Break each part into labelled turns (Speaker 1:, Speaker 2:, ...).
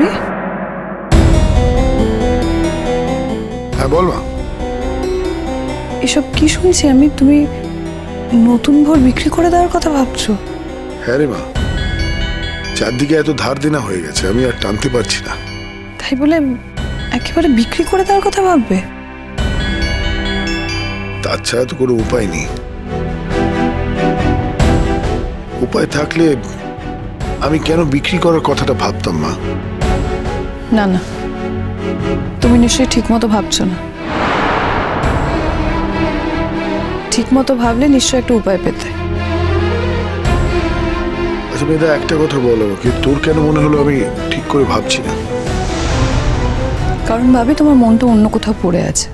Speaker 1: ভাবি
Speaker 2: হ্যাঁ বল মা।
Speaker 1: এসব কি শুনছি? আমি তুমি নতুন ভোর বিক্রি করে দেওয়ার কথা ভাবছ?
Speaker 2: হ্যাঁ রে মা। চারদিকে এত ধার দেনা হয়ে গেছে আমি আর টানতে পারছি না।
Speaker 1: তাই বলে একেবারে বিক্রি করে দেওয়ার কথা ভাববে?
Speaker 2: তার ছাড়া তো কোনো উপায় নেই। উপায় থাকলে আমি কেন বিক্রি করার কথাটা ভাবতাম মা?
Speaker 1: না না। তুমি নিশ্চয়ই ঠিক মতো ভাবছ না। ঠিক মতো ভাবলে নিশ্চয়ই একটা উপায় পেতে।
Speaker 2: আচ্ছা মেয়েদা একটা কথা বলো আমাকে তোর কেন মনে হলো আমি ঠিক করে ভাবছি না?
Speaker 1: কারণ ভাবি তোমার মনটা অন্য কোথাও পড়ে আছে।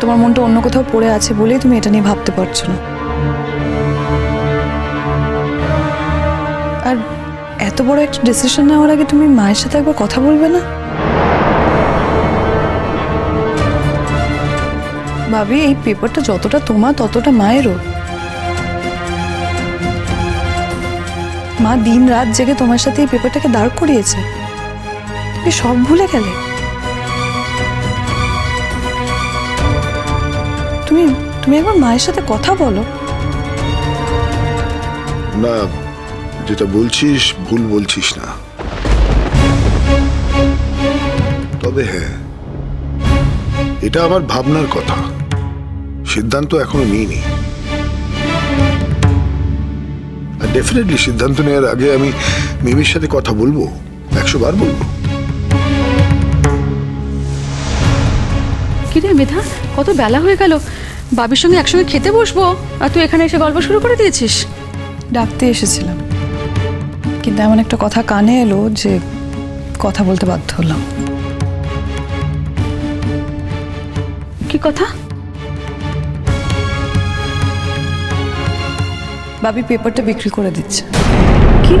Speaker 1: তোমার মনটা অন্য কোথাও পড়ে আছে বলেই তুমি এটা নিয়ে ভাবতে পারছ না। এত বড় একটা ডিসিশন নেওয়ার আগে তুমি মায়ের সাথে একবার কথা বলবে না? ভাবি, এই পেপারটা যতটা তোমার, ততটা মায়েরও। মা দিন রাত জেগে তোমার সাথে এই পেপারটাকে দাঁড় করিয়েছে। তুমি সব ভুলে গেলে। তুমি তুমি একবার মায়ের সাথে কথা বলো।
Speaker 2: না যেটা বলছিস ভুল বলছিস না। তবে হ্যাঁ এটা আমার ভাবনার কথা। সিদ্ধান্ত এখনও নিইনি। আর ডেফিনেটলি সিদ্ধান্ত নেওয়ার আগে আমি মিমির সাথে কথা বলব একশো বার বলব।
Speaker 3: কিরে মেধা কত বেলা হয়ে গেল। বাবির সঙ্গে একসঙ্গে খেতে বসবো? আর তুই এখানে এসে গল্প শুরু করে দিয়েছিস?
Speaker 1: ডাকতে এসেছিলাম। কিন্তু এমন একটা কথা কানে এলো যে কথা বলতে বাধ্য হলাম।
Speaker 3: কি কথা?
Speaker 1: বাবি পেপারটা বিক্রি করে দিচ্ছে।
Speaker 3: কি?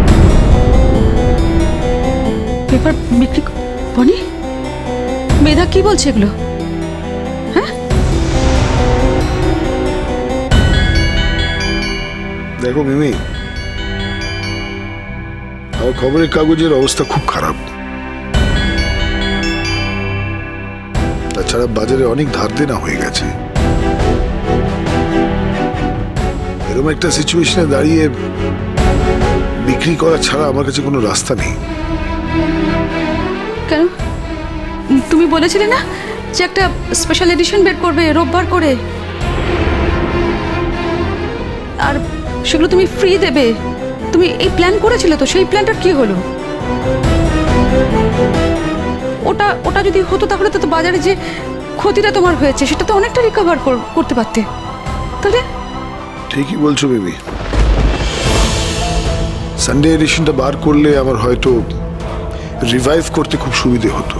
Speaker 3: পেপার বিক্রি বনি? মেধা কি বলছে এগুলো?
Speaker 2: দেখো মিমি আমার খবরের কাগজের অবস্থা খুব খারাপ। তাছাড়া বাজারে অনেক ধার দেনা হয়ে গেছে। এরকম একটা সিচুয়েশনে দাঁড়িয়ে বিক্রি করা ছাড়া আমার কাছে কোনো রাস্তা নেই।
Speaker 3: কেন? তুমি বলেছিলে না যে একটা স্পেশাল এডিশন বের করবে রোববার করে? আর সেগুলো তুমি ফ্রি দেবে। তুমি এই প্ল্যান করেছিলে তো, সেই প্ল্যানটা কি হলো? ওটা ওটা যদি হতো তাহলে তো বাজারে যে ক্ষতিটা তোমার হয়েছে, সেটা তো অনেকটা রিকভার করতে পারতে। তাহলে?
Speaker 2: ঠিকই বলছো, বেবি। সানডে এডিশনটা বার করলে আমার হয়তো রিভাইভ করতে খুব সুবিধে হতো।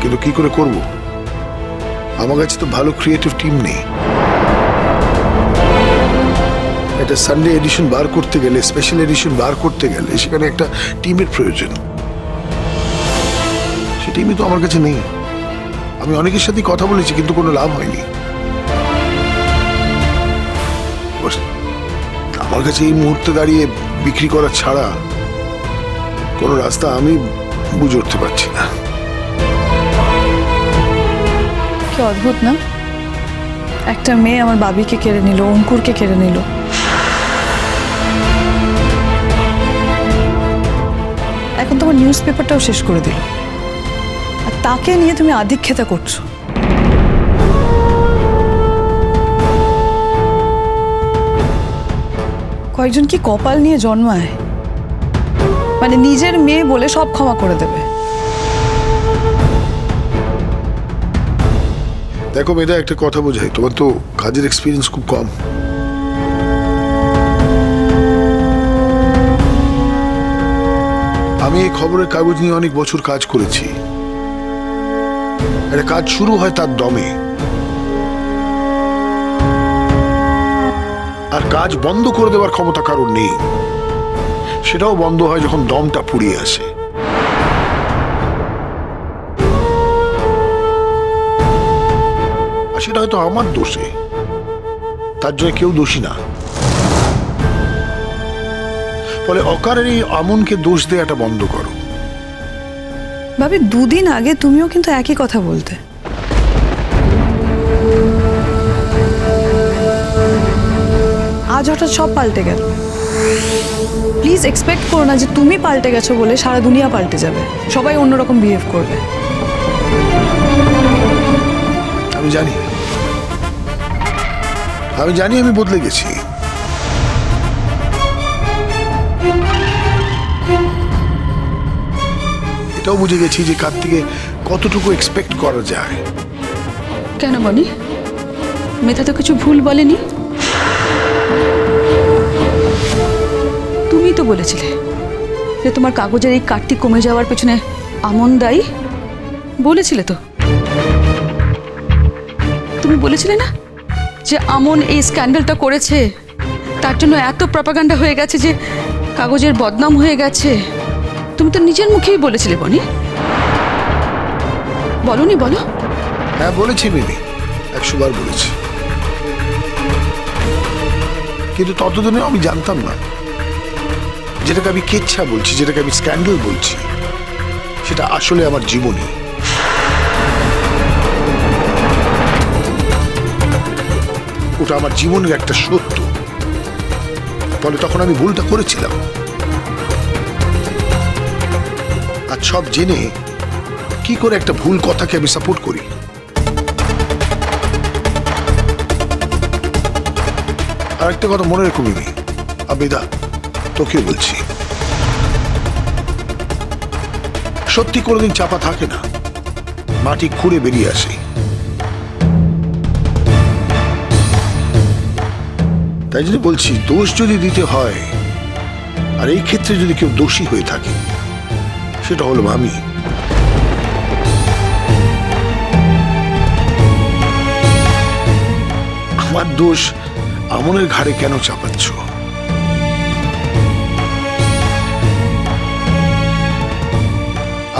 Speaker 2: কিন্তু কি করে করব? আমার কাছে তো ভালো ক্রিয়েটিভ টিম নেই। একটা সানডে এডিশন বার করতে গেলে স্পেশাল এডিশন বার করতে গেলে সেখানে একটা টিমের প্রয়োজন। সে টিমই তো আমার কাছে নেই। আমি অনেকের সাথে কথা বলেছি, কিন্তু কোনো লাভ হয়নি। আমার কাছে এই মুহূর্তে দাঁড়িয়ে বিক্রি করা ছাড়া কোনো রাস্তা আমি বুঝে উঠতে পারছি না।
Speaker 1: কি অদ্ভুত না? একটা মেয়ে আমার বাবিকে কেড়ে নিল, অঙ্কুরকে কেড়ে নিল। নিউজ পেপারটাও শেষ করে দিল। আর তাকে নিয়ে তুমি আধিক্ষেতা করছ। কয়েকজন কি কপাল নিয়ে জন্মায়? মানে নিজের মেয়ে বলে সব ক্ষমা করে দেবে।
Speaker 2: দেখো মেয়েদা একটা কথা বোঝাই। তোমার তো কাজের এক্সপিরিয়েন্স খুব কম। আমি এই খবরের কাগজ নিয়ে অনেক বছর কাজ করেছি। একটা কাজ শুরু হয় তার দমে। আর কাজ বন্ধ করে দেওয়ার ক্ষমতা কারোর নেই। সেটাও বন্ধ হয় যখন দমটা পুড়িয়ে আসে। আর সেটা হয়তো আমার দোষে। তার জন্য কেউ দোষী না। ফলে অকারণে এই আমনকে দোষ দেওয়াটা বন্ধ করো।
Speaker 1: ভাবি দুদিন আগে তুমিও কিন্তু একই কথা বলতে। আজ হঠাৎ সব পাল্টে গেল। প্লিজ এক্সপেক্ট করো না যে তুমি পাল্টে গেছো বলে সারা দুনিয়া পাল্টে যাবে। সবাই অন্যরকম বিহেভ করবে।
Speaker 2: আমি জানি। আমি জানি আমি বদলে গেছি। এটাও বুঝে গেছি যে কার থেকে কতটুকু এক্সপেক্ট করা যায়।
Speaker 3: কেন বনি মেধা তো কিছু ভুল বলেনি। তুমি তো বলেছিলে যে তোমার কাগজের এই কাটটি কমে যাওয়ার পেছনে আমন দায়ী। বলেছিলে তো। তুমি বলেছিলে না যে আমন এই স্ক্যান্ডেলটা করেছে? তার জন্য এত প্রপাগান্ডা হয়ে গেছে যে কাগজের বদনাম হয়ে গেছে। তুমি তো নিজের মুখেই বলেছিলে, বনি। বলনি, বলো।
Speaker 2: হ্যাঁ বলেছি মিমি একশো বার বলেছি। কিন্তু ততদিনে আমি জানতাম না। যেটাকে আমি কেচ্ছা বলছি, যেটাকে আমি স্ক্যান্ডেল বলছি, সেটা আসলে আমার জীবনী ওটা আমার জীবনের একটা সত্য। ফলে তখন আমি ভুলটা করেছিলাম। আর সব জেনে কি করে একটা ভুল কথাকে আমি সাপোর্ট করি? আর একটা কথা মনে রেখো মিমি, আবেদা তোকেও বলছি। সত্যি কোনোদিন চাপা থাকে না, মাটি খুঁড়ে বেরিয়ে আসে। তাই জন্য বলছি, দোষ যদি দিতে হয়, আর এই ক্ষেত্রে যদি কেউ দোষী হয়ে থাকে সেটা হলো আমি আমার দোষ আমনের ঘাড়ে কেন চাপাচ্ছ?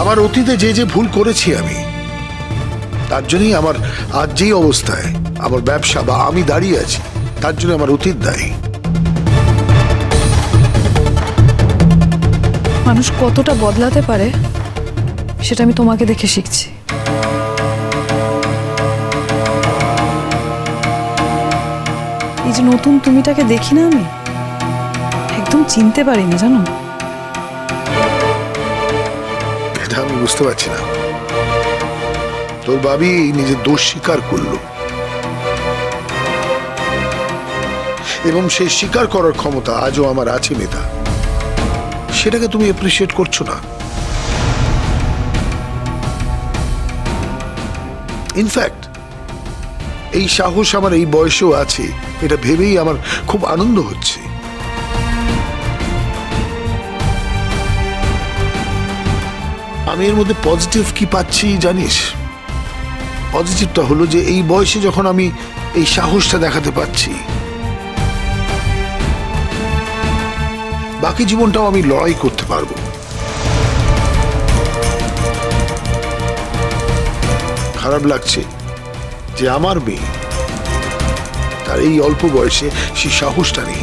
Speaker 2: আমার অতীতে যে যে ভুল করেছি আমি, তার জন্যই আমার আজ যেই অবস্থায় আমার ব্যবসা বা আমি দাঁড়িয়ে আছি, তার জন্য আমার অতীত দায়ী।
Speaker 1: মানুষ কতটা বদলাতে পারে, সেটা আমি তোমাকে দেখে শিখছি। এই যে নতুন তুমিটাকে দেখি না আমি, একদম চিনতে পারিনি, জানো?
Speaker 2: এটা আমি বুঝতে পারছি না। তোর বাবি নিজের দোষ স্বীকার করল। এবং সেই স্বীকার করার ক্ষমতা আজও আমার আছে মেধা সেটাকে তুমি অ্যাপ্রিসিয়েট করছ না। ইনফ্যাক্ট এই সাহস আমার, এই বয়সেও আছে। এটা ভেবেই আমার খুব আনন্দ হচ্ছে। আমি এর মধ্যে পজিটিভ কি পাচ্ছি জানিস? পজিটিভটা হলো যে এই বয়সে যখন আমি এই সাহসটা দেখাতে পাচ্ছি বাকি জীবনটাও আমি লড়াই করতে পারব। খারাপ লাগছে যে আমার মেয়ে তার এই অল্প বয়সে সে সাহসটা নেই।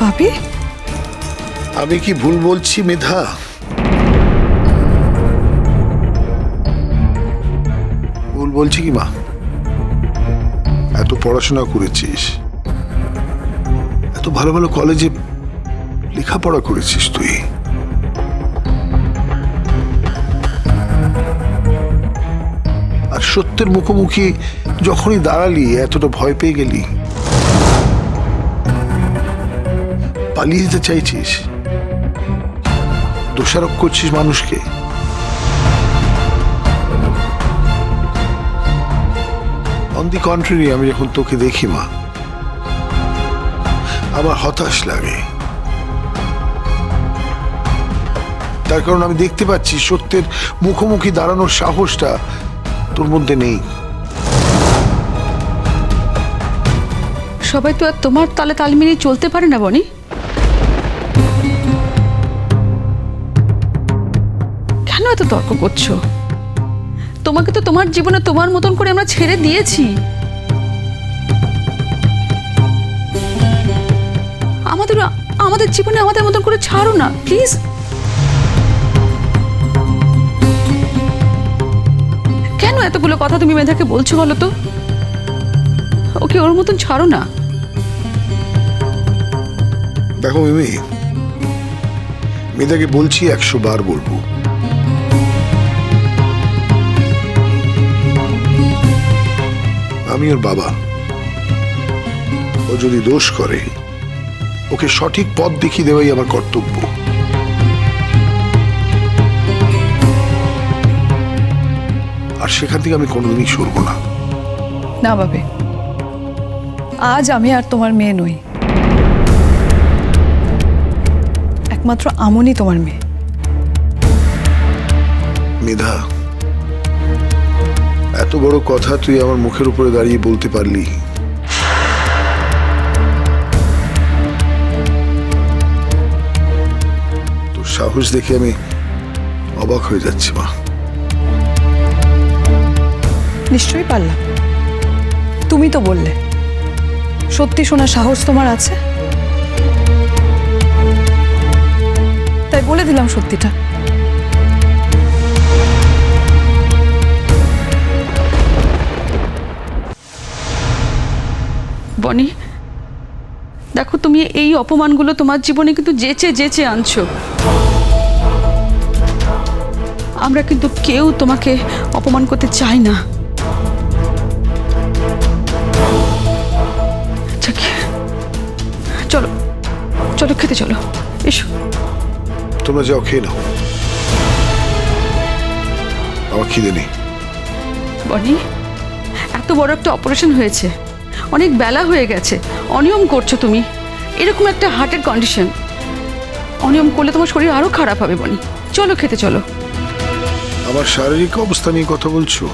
Speaker 1: ভাবি
Speaker 2: আমি কি ভুল বলছি মেধা? ভুল বলছি কি মা? এত পড়াশোনা করেছিস এত ভালো ভালো কলেজে লেখাপড়া করেছিস তুই? আর সত্যের মুখোমুখি যখনই দাঁড়ালি, এতটা ভয় পেয়ে গেলি। পালিয়ে যেতে চাইছিস। দোষারোপ করছিস মানুষকে। অন দি কন্ট্রারি আমি যখন তোকে দেখি, মা, আমার হতাশ লাগে। তার কারণ আমি দেখতে পাচ্ছি সত্যের মুখোমুখি দাঁড়ানোর সাহসটা তোর মধ্যে নেই।
Speaker 3: সবাই তো আর তোমার তালে তাল মিলিয়ে চলতে পারে না, বনি। কেন এত তর্ক করছ? তোমাকে তো তোমার জীবনে তোমার মতন করে আমরা ছেড়ে দিয়েছি। আমাদের আমাদের জীবনে আমাদের মতন করে ছাড়ো না প্লিজ এতগুলো কথা তুমি মেধাকে বলছো বলো তো? ওকে ওর মতন ছাড়ো না।
Speaker 2: দেখো মিমি, মেধাকে বলছি একশো বার বলব। আমি ওর বাবা। ও যদি দোষ করে, ওকে সঠিক পথ দেখিয়ে দেওয়াই আমার কর্তব্য। আর সেখান থেকে আমি কোনোদিনই সরবো না।
Speaker 1: না বাবে আজ আমি আর তোমার মেয়ে নই। একমাত্র আমনই তোমার মেয়ে।
Speaker 2: মেধা এত বড় কথা তুই আমার মুখের উপরে দাঁড়িয়ে বলতে পারলি। তোর সাহস দেখে আমি অবাক হয়ে যাচ্ছি মা।
Speaker 1: নিশ্চয়ই পারলাম। তুমি তো বললে। সত্যি শোনা সাহস তোমার আছে? তাই বলে দিলাম সত্যিটা।
Speaker 3: বনি, দেখো তুমি এই অপমানগুলো তোমার জীবনে কিন্তু যেচে যেচে আনছো। আমরা কিন্তু কেউ তোমাকে অপমান করতে চাই না। চলো খেতে চলো। এসো।
Speaker 2: তোমরা যাও খেয়ে নাও। আমার খিদে নেই।
Speaker 3: বনি এত বড় একটা অপারেশন হয়েছে। অনেক বেলা হয়ে গেছে। অনিয়ম করছ তুমি। এরকম একটা হার্টের কন্ডিশন। অনিয়ম করলে তোমার শরীর আরও খারাপ হবে বনি। চলো খেতে চলো।
Speaker 2: আমার শারীরিক অবস্থা নিয়ে কথা বলছো?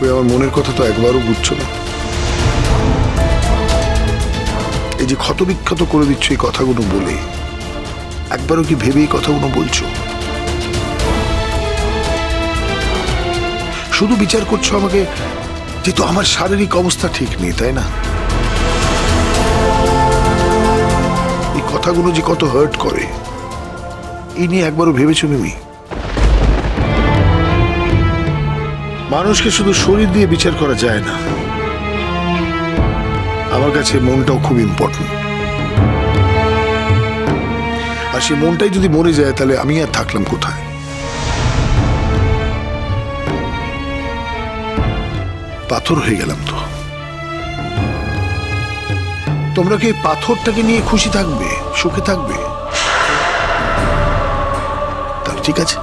Speaker 2: কই আমার মনের কথা তো একবারও বুঝছ না। যে ক্ষতবিক্ষত করে দিচ্ছ এই কথাগুলো বলে, একবারও কি ভেবে এই কথাগুলো বলছো? শুধু বিচার করছ আমাকে, যেহেতু আমার শারীরিক অবস্থা ঠিক নেই, তাই না? এই কথাগুলো যে কত হার্ট করে, এই নিয়ে একবারও ভেবেছো মিমি মানুষকে শুধু শরীর দিয়ে বিচার করা যায় না। আমার কাছে মনটাও খুব ইম্পর্টেন্ট আর সেই মনটাই যদি মরে যায়, তাহলে আমি আর থাকলাম কোথায়? পাথর হয়ে গেলাম তো। তোমরা কি পাথরটাকে নিয়ে খুশি থাকবে, সুখে থাকবে? তাহলে ঠিক আছে,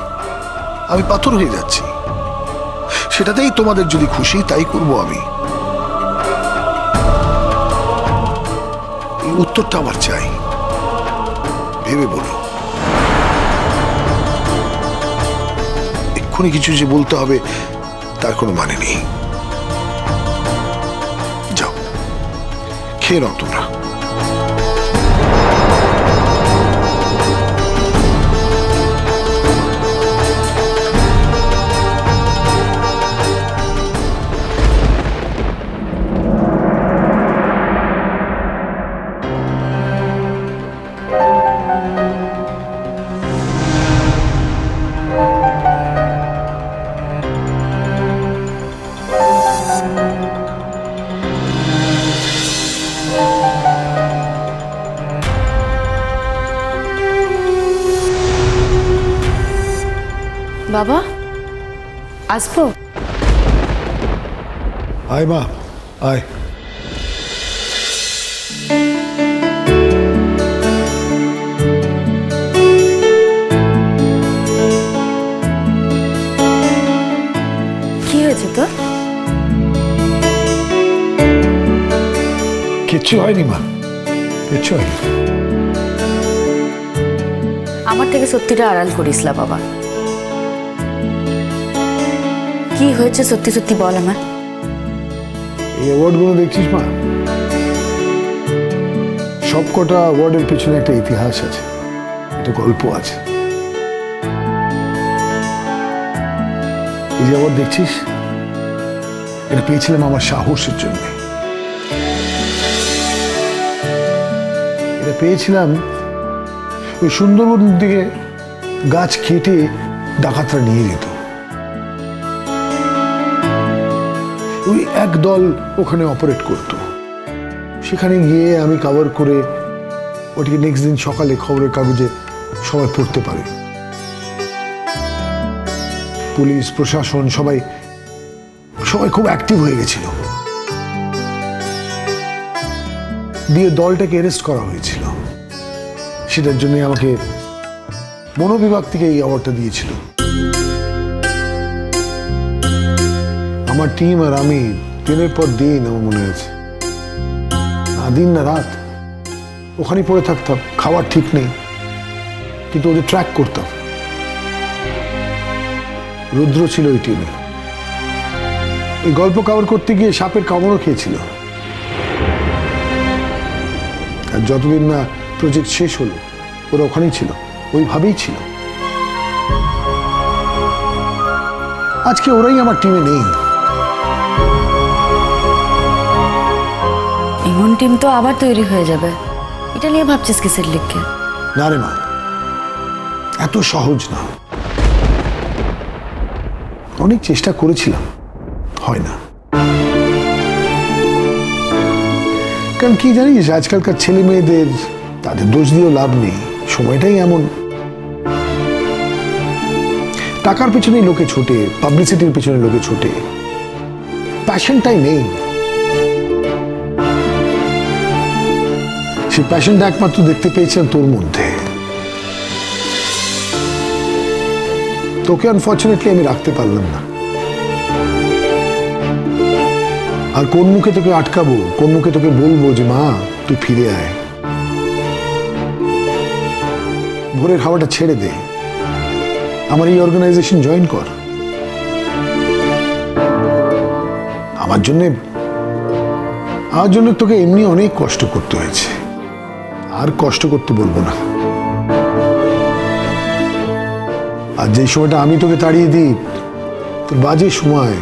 Speaker 2: আমি পাথর হয়ে যাচ্ছি। সেটাতেই তোমাদের যদি খুশি, তাই করব আমি। উত্তরটা আবার চাই। ভেবে বলো। এক্ষুনি কিছু যে বলতে হবে, তার কোনো মানে নেই। যাও। খেয়ে নাও তোমরা।
Speaker 4: বাবা? আসব?
Speaker 2: আয় মা আয়।
Speaker 4: কি হয়েছে তোর?
Speaker 2: কিচ্ছু হয়নি মা কিচ্ছু হয়নি।
Speaker 4: আমার থেকে সত্যিটা আড়াল করিস না বাবা। কি হয়েছে সত্যি সত্যি বল আমার
Speaker 2: এই অ্যাওয়ার্ডগুলো দেখছিস মা? সবকটা অ্যাওয়ার্ডের পিছনে একটা ইতিহাস আছে, একটা গল্প আছে। এই যে অ্যাওয়ার্ড দেখছিস? এটা পেয়েছিলাম আমার সাহসের জন্য। এটা পেয়েছিলাম ওই সুন্দরবন দিকে গাছ কেটে ডাকাতরা নিয়ে যেত। ওই এক দল ওখানে অপারেট করত। সেখানে গিয়ে আমি কভার করে ওটিকে নেক্সট দিন সকালে খবরের কাগজে সবাই পড়তে পারে। পুলিশ, প্রশাসন সবাই সবাই খুব অ্যাক্টিভ হয়ে গেছিল। দিয়ে দলটাকে অ্যারেস্ট করা হয়েছিল। সেটার জন্য আমাকে মনোবিভাগ থেকে এই অ্যাওয়ার্ডটা দিয়েছিল। আমার টিম আর আমি দিনের পর দিন আমার মনে আছে। না দিন, না রাত। ওখানে পড়ে থাকতাম, খাওয়ার ঠিক নেই। কিন্তু ওদের ট্র্যাক করতাম। রুদ্র ছিল ওই টিমে ওই গল্প কভার করতে গিয়ে সাপের কামড়ও খেয়েছিল। আর যতদিন না প্রজেক্ট শেষ হলো, ওরা ওখানেই ছিল। ওইভাবেই ছিল। আজকে ওরাই আমার টিমে নেই।
Speaker 4: এমন টিম তো আবার তৈরি হয়ে যাবে। এটা নিয়ে ভাবছিস কিসের লিখকে?
Speaker 2: না রে মা, এত সহজ না। অনেক চেষ্টা করেছিলাম, হয় না। কারণ কি জানিস, আজকালকার ছেলে মেয়েদের তাদের দোষ দিয়েও লাভ নেই, সময়টাই এমন। টাকার পেছনে লোকে ছোটে পাবলিসিটির পেছনে লোকে ছোটে। প্যাশনটাই নেই। সেই প্যাশনটা একমাত্র দেখতে পেয়েছিলাম তোর মধ্যে। তোকে আনফর্চুনেটলি আমি রাখতে পারলাম না। আর কোন মুখে তোকে আটকাবো, কোন মুখে তোকে বলব যে, মা, তুই ফিরে আয়। ভোরের খাওয়াটা ছেড়ে দে। আমার এই অর্গানাইজেশন জয়েন কর। আমার জন্য আমার জন্য তোকে এমনি অনেক কষ্ট করতে হয়েছে। আর কষ্ট করতে বলব না। আর যেই সময়টা আমি তোকে তাড়িয়ে দিই, তোর বাজে সময়,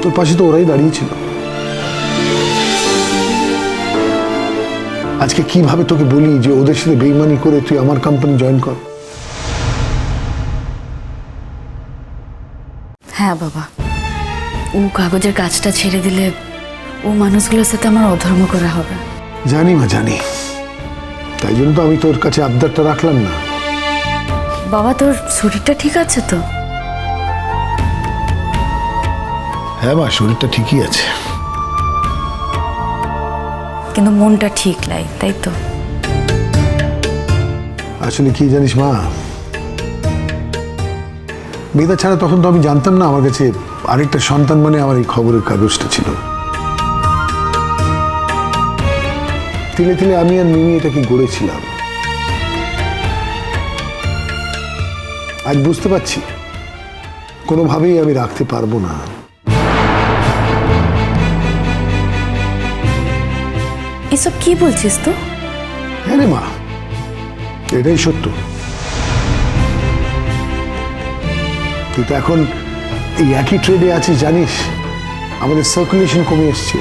Speaker 2: তোর পাশে তো ওরাই দাঁড়িয়েছিল আজকে কীভাবে তোকে বলি যে ওদের সাথে বেইমানি করে তুই আমার কোম্পানি জয়েন কর?
Speaker 4: হ্যাঁ বাবা, ও কাগজের কাজটা ছেড়ে দিলে ও মানুষগুলোর সাথে আমার অধর্ম করা হবে।
Speaker 2: জানি মা জানি। তাই জন্য তো আমি তোর কাছে আবদারটা রাখলাম না।
Speaker 4: বাবা তোর শরীরটা ঠিক আছে তো?
Speaker 2: হ্যাঁ মা শরীরটা ঠিকই আছে।
Speaker 4: কিন্তু মনটা ঠিক নাই তাই তো?
Speaker 2: আসলে কি জানিস মা? বেদা ছাড়া তখন তো আমি জানতাম না আমার কাছে আরেকটা সন্তান মানে আমার এই খবরের কাগজটা ছিল। তিলে তিলে আমি আর মিমি এটাকে গড়েছিলাম? আজ বুঝতে পারছি। কোনোভাবেই আমি রাখতে পারব না।
Speaker 4: এসব কি বলছিস তো
Speaker 2: হ্যাঁ রে মা এটাই সত্য। তুই তো এখন এই একই ট্রেডে আছিস জানিস? আমাদের সার্কুলেশন কমে এসছে।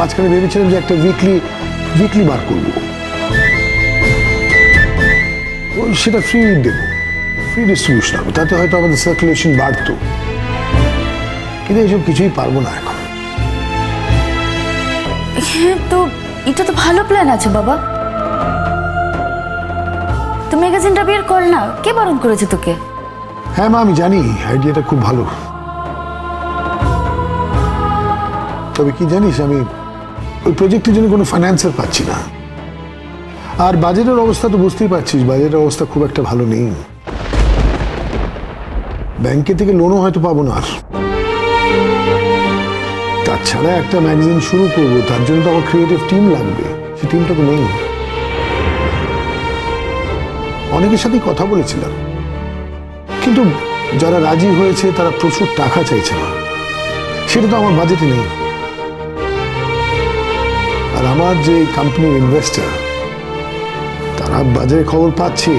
Speaker 2: মাঝখানে ভেবেছিলাম যে একটা উইকলি উইকলি বার করব। সেটা ফ্রি দেব। ফ্রি ডিস্ট্রিবিউশন হবে। তাতে হয়তো আমাদের সার্কুলেশন বাড়তো। কিন্তু এইসব কিছুই পারব না এখন।
Speaker 4: হ্যাঁ তো এটা তো ভালো প্ল্যান আছে বাবা। তো ম্যাগাজিনটা বের কর না। কে বারণ করেছে তোকে?
Speaker 2: হ্যাঁ মা আমি জানি। আইডিয়াটা খুব ভালো। তবে কি জানিস আমি ওই প্রজেক্টের জন্য কোনো ফাইন্যান্সার পাচ্ছি না। আর বাজেটের অবস্থা তো বুঝতেই পারছিস, বাজেটের অবস্থা খুব একটা ভালো নেই। ব্যাংকে থেকে লোনও হয়তো পাবো না আর। তাছাড়া একটা ম্যাগাজিন শুরু করব, তার জন্য তো আমার ক্রিয়েটিভ টিম লাগবে, সে টিমটা তো নেই। অনেকের সাথেই কথা বলেছিলাম। কিন্তু যারা রাজি হয়েছে, তারা প্রচুর টাকা চাইছে না। সেটা তো আমার বাজেটে নেই। আর আমার যে কোম্পানির ইনভেস্টার তারা বাজারে খবর পাচ্ছে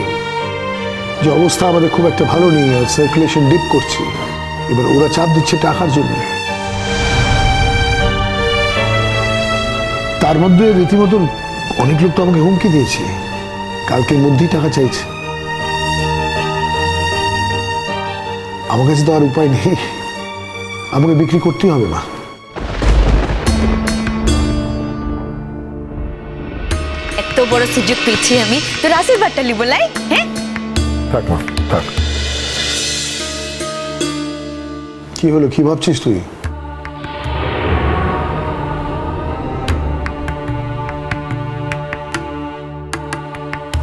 Speaker 2: যে অবস্থা আমাদের খুব একটা ভালো নেই আর সার্কুলেশন ডিপ করছে। এবার ওরা চাপ দিচ্ছে টাকার জন্য। তার মধ্যে রীতিমতো অনেক লোক তো আমাকে হুমকি দিয়েছে। কালকের মধ্যেই টাকা চাইছে। আমার কাছে তো আর উপায় নেই। আমাকে বিক্রি করতেই হবে মা
Speaker 4: বড় সুযোগ পেয়েছি আমি। তোর আশীর্বাদটা লিবো লাই হ্যাঁ?
Speaker 2: থাক মা থাক। কি হলো কি ভাবছিস তুই?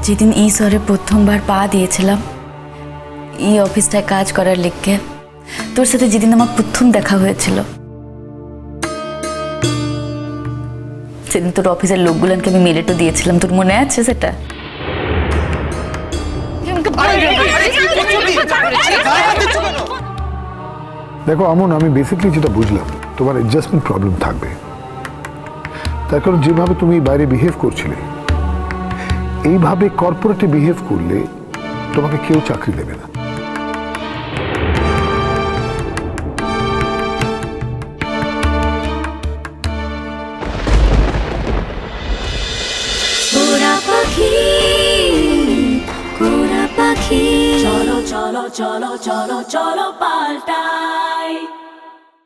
Speaker 4: যেদিন এই শহরে প্রথমবার পা দিয়েছিলাম এই অফিসটায় কাজ করার লিখকে তোর সাথে যেদিন আমার প্রথম দেখা হয়েছিল তোর অফিসের লোকগুলোকে আমি মেলেটও দিয়েছিলাম। তোর মনে আছে সেটা?
Speaker 2: দেখো, আমন, আমি বেসিকলি যেটা বুঝলাম, তোমার অ্যাডজাস্টমেন্ট প্রবলেম থাকবে। তার কারণ যেভাবে তুমি বাইরে বিহেভ করছিলে, এইভাবে কর্পোরেটে বিহেভ করলে তোমাকে কেউ চাকরি দেবে না।
Speaker 5: চলো চলো চলো পাল্টাই